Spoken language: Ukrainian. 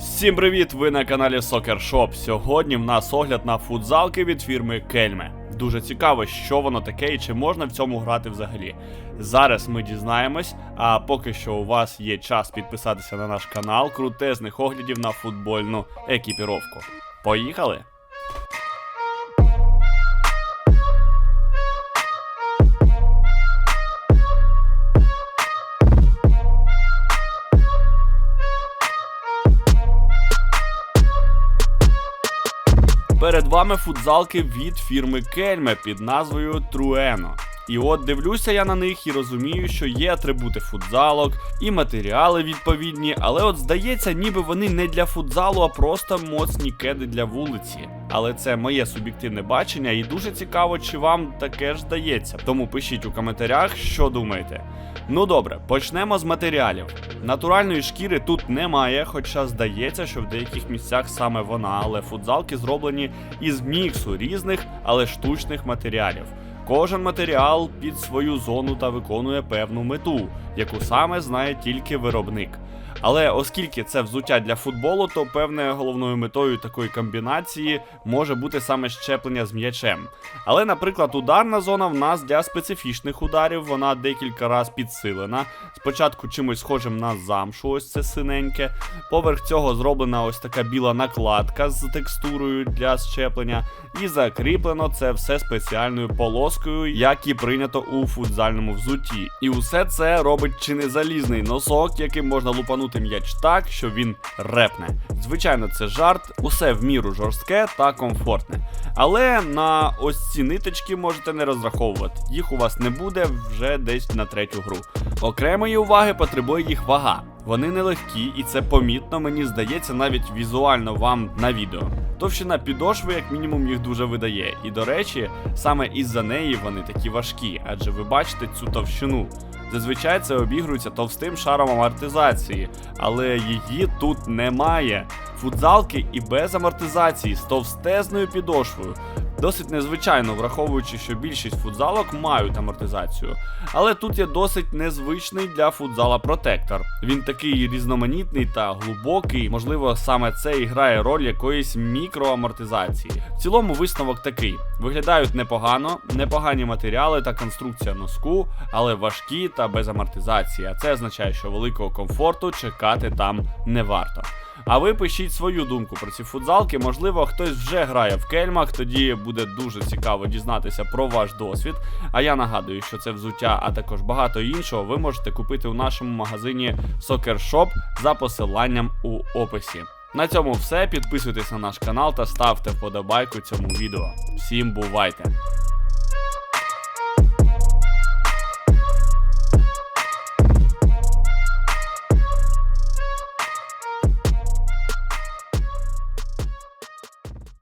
Всім привіт! Ви на каналі Soccer Shop. Сьогодні в нас огляд на футзалки від фірми Кельме. Дуже цікаво, що воно таке і чи можна в цьому грати взагалі. Зараз ми дізнаємось, а поки що у вас є час підписатися на наш канал крутезних оглядів на футбольну екіпіровку. Поїхали! Перед вами футзалки від фірми Кельме під назвою Труено. І от дивлюся я на них і розумію, що є атрибути футзалок і матеріали відповідні, але от здається, ніби вони не для футзалу, а просто моцні кеди для вулиці. Але це моє суб'єктивне бачення, і дуже цікаво, чи вам таке ж здається. Тому пишіть у коментарях, що думаєте. Ну добре, почнемо з матеріалів. Натуральної шкіри тут немає, хоча здається, що в деяких місцях саме вона, але футзалки зроблені із міксу різних, але штучних матеріалів. Кожен матеріал під свою зону та виконує певну мету, яку саме знає тільки виробник. Але оскільки це взуття для футболу, то певною головною метою такої комбінації може бути саме щеплення з м'ячем. Але, наприклад, ударна зона в нас для специфічних ударів, вона декілька разів підсилена. Спочатку чимось схожим на замшу, ось це синеньке. Поверх цього зроблена ось така біла накладка з текстурою для щеплення, і закріплено це все спеціальною полоскою, як і прийнято у футзальному взутті. І усе це робить чи не залізний носок, яким можна лупанути м'яч так, що він репне. Звичайно, це жарт, усе в міру жорстке та комфортне. Але на ось ці ниточки можете не розраховувати. Їх у вас не буде вже десь на третю гру. Окремої уваги потребує їх вага. Вони нелегкі, і це помітно, мені здається, навіть візуально вам на відео. Товщина підошви, як мінімум, їх дуже видає. І до речі, саме із-за неї вони такі важкі, адже ви бачите цю товщину. Зазвичай це обігрується товстим шаром амортизації, але її тут немає. Футзалки і без амортизації з товстезною підошвою. Досить незвичайно, враховуючи, що більшість футзалок мають амортизацію. Але тут є досить незвичний для футзала протектор. Він такий різноманітний та глибокий, можливо, саме це і грає роль якоїсь мікроамортизації. В цілому висновок такий: виглядають непогано, непогані матеріали та конструкція носку, але важкі та без амортизації. А це означає, що великого комфорту чекати там не варто. А ви пишіть свою думку про ці футзалки. Можливо, хтось вже грає в кельмах, тоді буде дуже цікаво дізнатися про ваш досвід. А я нагадую, що це взуття, а також багато іншого ви можете купити у нашому магазині Soccer Shop за посиланням у описі. На цьому все. Підписуйтесь на наш канал та ставте вподобайку цьому відео. Всім бувайте!